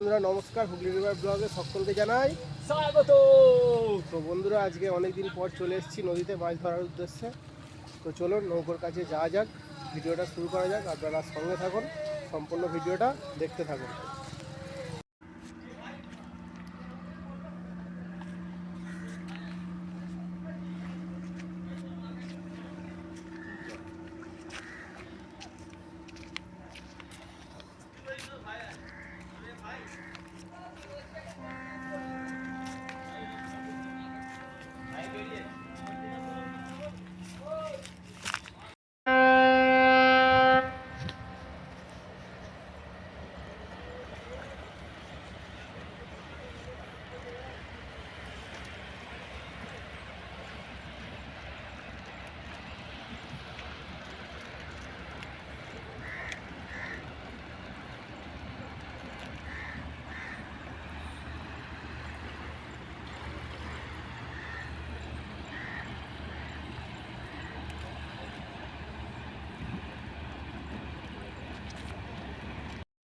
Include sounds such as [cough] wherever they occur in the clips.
বন্ধুরা নমস্কার হুগলি রিভার ব্লগে সকলকে জানাই। স্বাগত! তো বন্ধুরা আজকে অনেক দিন পর চলে এসেছি নদীতে মাছ ধরার উদ্দেশ্যে। তো চলুন নৌকোর কাছে যাওয়া যাক ভিডিওটা শুরু করা যাক। আপনারা সঙ্গে থাকুন সম্পূর্ণ ভিডিওটা দেখতে থাকুন।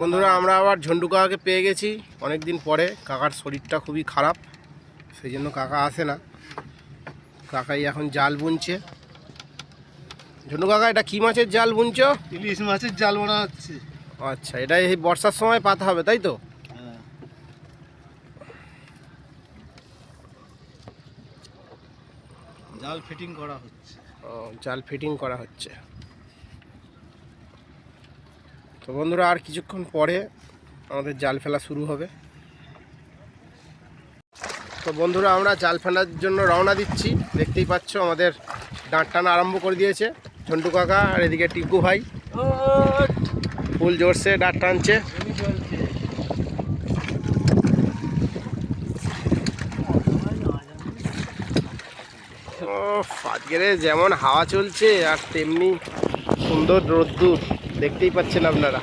বন্ধুরা আমরা আবার ঝন্টু কাকাকে পেয়ে গেছি অনেক দিন পরে। কাকার শরীরটা খুবই খারাপ সেই জন্য কাকা আসে না। কাকাই এখন জাল বুনছে। ঝন্টু কাকা এটা কী মাছের জাল বুনছো? ইলিশ মাছের জাল বোনা হচ্ছে। আচ্ছা এটা এই বর্ষার সময় পাতা হবে তাই তো? জাল ফিটিং করা হচ্ছে। ও, জাল ফিটিং করা হচ্ছে। তো বন্ধুরা, আর কিছুক্ষণ পরে আমাদের জাল ফেলা শুরু হবে। তো বন্ধুরা, আমরা জাল ফেলার জন্য রওনা দিচ্ছি। দেখতেই পাচ্ছ, আমাদের ডাঁট টানা আরম্ভ করে দিয়েছে। ঝন্টু কাকা আর এদিকে টিঙ্কু ভাই। ফুল জোরসে ডাঁট টানছে। আজকের যেমন হাওয়া চলছে, আর তেমনি সুন্দর রোদ্দুর। দেখতেই পাচ্ছেন আপনারা।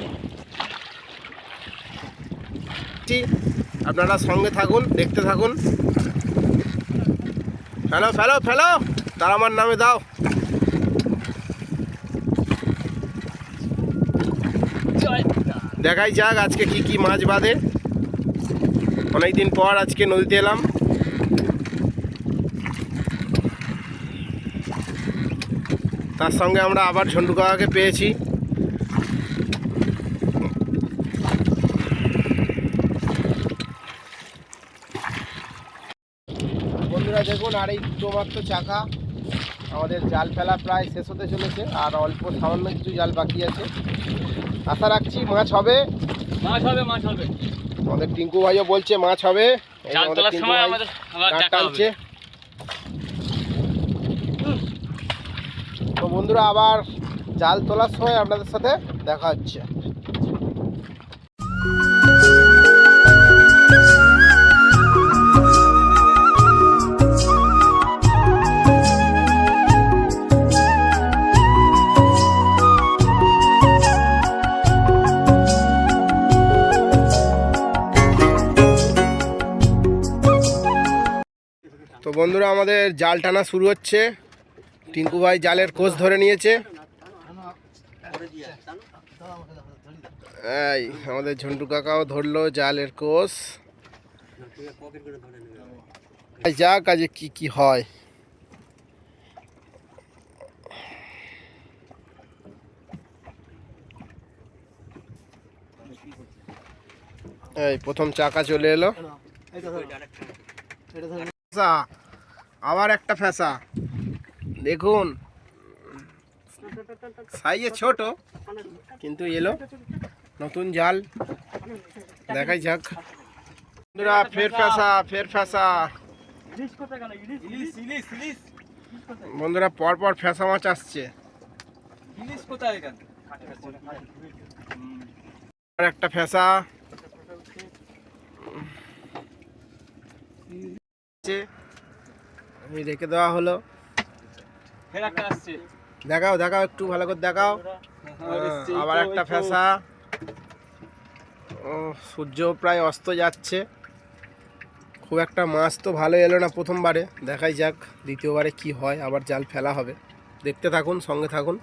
আপনারা সঙ্গে থাকুন, দেখতে থাকুন। ফেলো ফেলো ফেলো তার আমার নামে দাও। দেখাই যাক আজকে কি কি মাছ বাঁধে। অনেকদিন পর আজকে নদীতে এলাম। তার সঙ্গে আমরা আবার ঝন্টু কাকাকে পেয়েছি। বন্ধুরা দেখুন আর এই দুটো মাত্র চাকা আমাদের জাল ফেলা প্রায় শেষ হতে চলেছে আর অল্প সামান্য কিছু জাল বাকি আছে। আশা রাখছি মাছ হবে। মাছ হবে মাছ হবে। আমাদের টিঙ্কু ভাইও বলছে মাছ হবে। টানছে। তো বন্ধুরা আবার জাল তোলার সময় আপনাদের সাথে দেখা হচ্ছে। বন্ধুরা আমাদের জাল টানা শুরু হচ্ছে। টিঙ্কু ভাই জালের কোষ ধরে নিয়েছে। এই আমাদের ঝন্টু কাকাও ধরলো জালের কোষ যা কাজে কি কি হয়। এই প্রথম চাকা চলে এলো। ফেসা আবার একটা ফেসা। দেখুন। সাইজে ছোট, কিন্তু এলো। নতুন জাল। দেখাই যাক। বন্ধুরা, ফের ফেসা ফের ফেসা। বন্ধুরা, পরপর ফেসা মাছ আসছে। একটা ফেসা। এই রেখে দেওয়া হলো। দেখাও দেখাও একটু ভালো করে দেখাও। হ্যাঁ, আবার একটা ফেসা। ও সূর্য প্রায় অস্ত যাচ্ছে। খুব একটা মাছ তো ভালো এলো না প্রথমবারে। দেখাই যাক দ্বিতীয়বারে কি হয় আবার জাল ফেলা হবে। দেখতে থাকুন সঙ্গে থাকুন।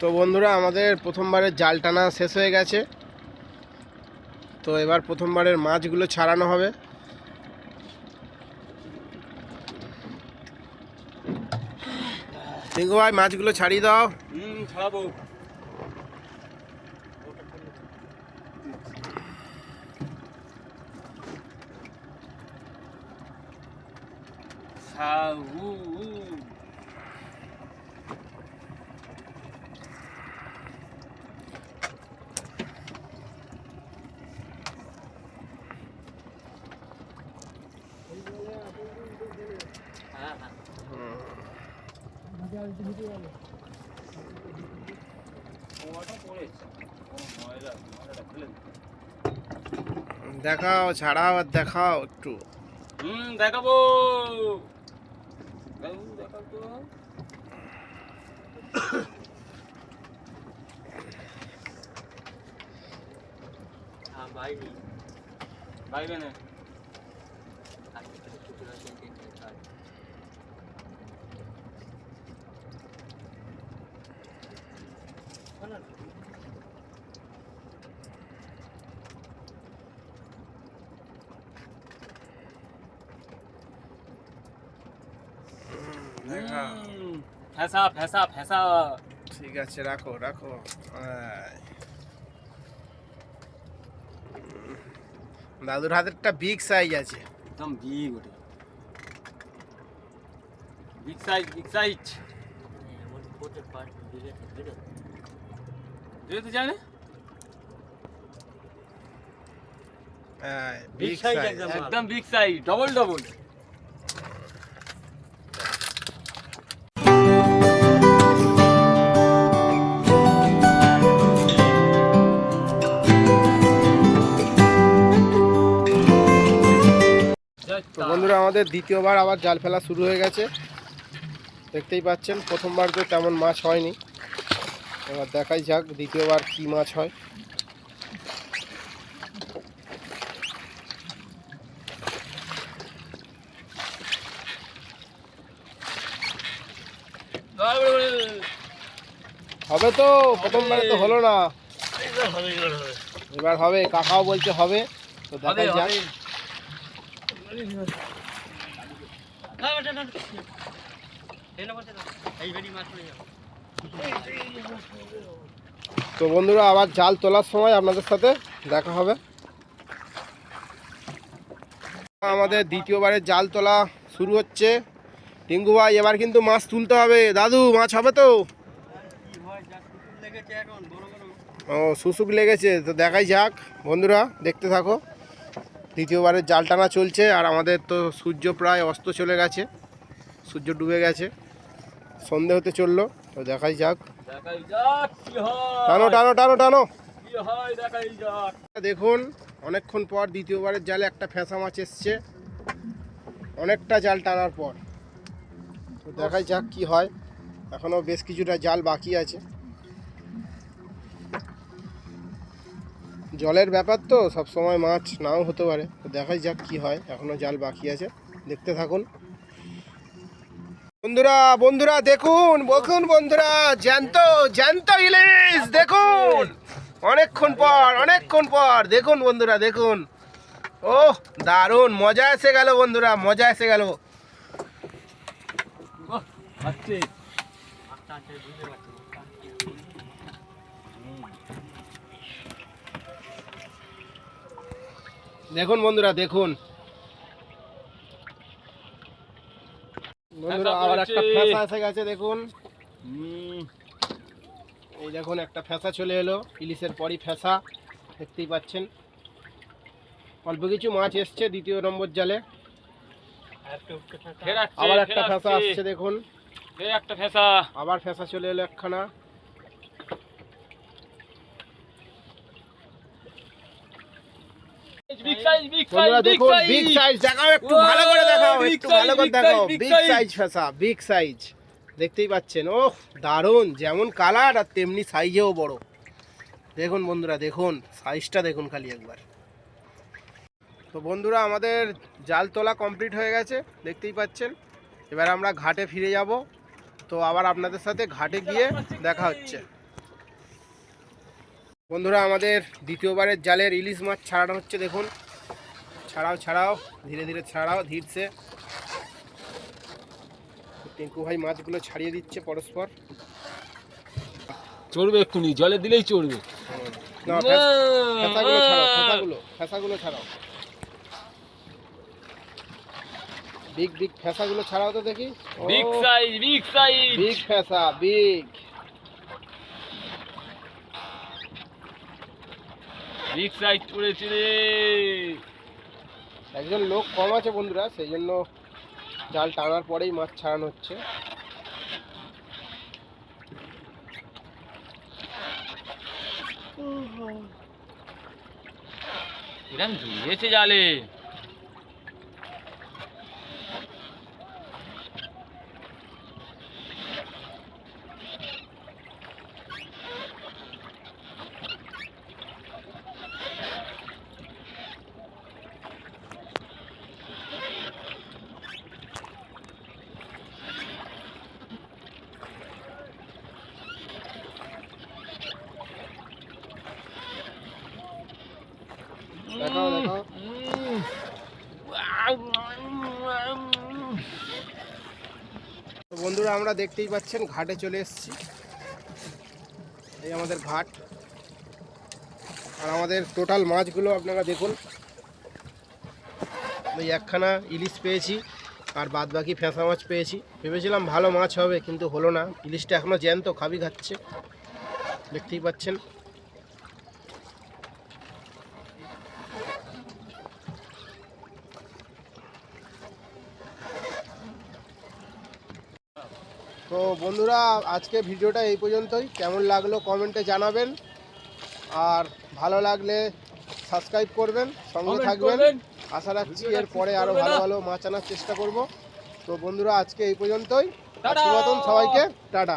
তো বন্ধুরা আমাদের প্রথমবারের জাল টানা শেষ হয়ে গেছে। তো এবার প্রথমবারের মাছগুলো ছাড়ানো হবে। টিঙ্কু ভাই মাছগুলো ছাড়িয়ে দাও। ছাড়াবো। সা- উ, উ। হ্যাঁ হ্যাঁ ওটা পড়েছে ও ময়লা ময়লাটা ফেলে দিই। দেখাও ছাড়াও আর দেখাও একটু। হুম দেখাবো। দেখাবো [coughs] দেখাবো হ্যাঁ বাইরে বাইরে না দেখাও ফেসা ফেসা ফেসা ঠিক আছে রাখো রাখো। দাদুর হাতেরটা বিগ সাইজ আছে। একদম বিগ ওটা। বিগ সাইজ বিগ সাইজ তুই তো জানে বিগ সাইজ একদম বিগ সাইজ ডবল ডবল তো বন্ধুরা আমাদের দ্বিতীয়বার আবার জাল ফেলা শুরু হয়ে গেছে। দেখতেই পাচ্ছেন প্রথমবার তো তেমন মাছ হয়নি। এবার দেখাই যাক দ্বিতীয়বার কি মাছ হয়। হবে তো প্রথমবারে তো হলো না। এবার হবে কাকাও বলছে হবে। তো দেখাই যাক। তো বন্ধুরা, আবার জাল তোলার সময় আপনাদের সাথে দেখা হবে। আমাদের দ্বিতীয়বারের জাল তোলা শুরু হচ্ছে। টিঙ্কু ভাই, এবার কিন্তু মাছ তুলতে হবে। দাদু, মাছ হবে তো? ও শুশুক লেগেছে, তো দেখাই যাক। বন্ধুরা, দেখতে থাকো। দ্বিতীয়বারের জাল টানা চলছে আর আমাদের তো সূর্য প্রায় অস্ত চলে গেছে। সূর্য ডুবে গেছে। সন্ধে হতে চলল তো দেখাই যাক। টানো টানো টানো টানো। দেখুন অনেকক্ষণ পর দ্বিতীয়বারের জালে একটা ফেঁসা মাছ এসছে। অনেকটা জাল টানার পর। তো দেখাই যাক কি হয়। এখনও বেশ কিছুটা জাল বাকি আছে। জলের ব্যাপার তো, সব সময় মাছ নাও হতে পারে। তো দেখাই যাক কি হয় এখনও জাল বাকি আছে। দেখতে থাকুন। বন্ধুরা বন্ধুরা, দেখুন দেখুন বন্ধুরা, জ্যান্ত জ্যান্ত ইলিশ, দেখুন। অনেকক্ষণ পর অনেকক্ষণ পর, দেখুন বন্ধুরা, দেখুন। ও দারুণ, মজা এসে গেল বন্ধুরা, মজা এসে গেল বাহ, আসছে দেখুন বন্ধুরা দেখুন। বন্ধুরা আবার একটা ফেঁসা এসে গেছে দেখুন। এই দেখুন একটা ফেঁসা চলে এলো ইলিশের পরই ফেঁসা দেখতেই পাচ্ছেন। অল্প কিছু মাছ এসছে দ্বিতীয় নম্বর জালে। আবার একটা ফেঁসা আসছে। আসছে দেখুন। একটা ফেসা আবার ফেঁসা চলে এলো একখানা। Big size big size big দেখুন সাইজ বিগ সাইজ দেখাও একটু ভালো করে দেখাও একটু ভালো করে দেখাও। বিগ সাইজ ফেসা বিগ সাইজ দেখতেই পাচ্ছেন ও দারুণ যেমন কালার আর তেমনি সাইজেও বড়। দেখুন বন্ধুরা দেখুন সাইজটা দেখুন খালি একবার। তো বন্ধুরা আমাদের জাল তোলা কমপ্লিট হয়ে গেছে দেখতেই পাচ্ছেন। এবার আমরা ঘাটে ফিরে যাব। তো আবার আপনাদের সাথে ঘাটে গিয়ে দেখা হচ্ছে। বন্ধুরা আমাদের দ্বিতীয়বারের জালের ইলিশ মাছ ছাড়ানো হচ্ছে দেখুন। ছাড়াও ছাড়াও ধীরে ধীরে ছাড়াও ধীরছে। টিঙ্কু ভাই মাছগুলো ছাড়িয়ে দিচ্ছে পরস্পর। চড়বে এক্ষুনি জলে দিলেই চড়বে। ফ্যাসাগুলো ছাড়াও বিগ বিগ ফ্যাসাগুলো ছাড়াও তো দেখি। Big size big size. Big fascia big. Big ride রে। একজন লোক কম আছে বন্ধুরা সেই জন্য জাল টানার পরেই মাছ ছাড়ানো হচ্ছে। জালে দেখাও দেখাও তো বন্ধুরা আমরা দেখতেই পাচ্ছেন, ঘাটে চলে এসেছি। এই আমাদের ঘাট। আর আমাদের টোটাল মাছগুলো আপনারা দেখুন। ওই একখানা ইলিশ পেয়েছি, আর বাদ বাকি ফেঁসা মাছ পেয়েছি। ভেবেছিলাম ভালো মাছ হবে, কিন্তু হলো না। ইলিশটা এখনও জ্যান্ত, খাবি খাচ্ছে। দেখতেই পাচ্ছেন। তো বন্ধুরা আজকে ভিডিওটা এই পর্যন্তই। কেমন লাগল কমেন্টে জানাবেন। আর ভালো লাগলে সাবস্ক্রাইব করবেন সঙ্গে থাকবেন। আশা রাখছি এরপরে আরও ভালো ভালো মাছ আনার চেষ্টা করব। তো বন্ধুরা আজকে এই পর্যন্তই। মতন সবাইকে। টাটা!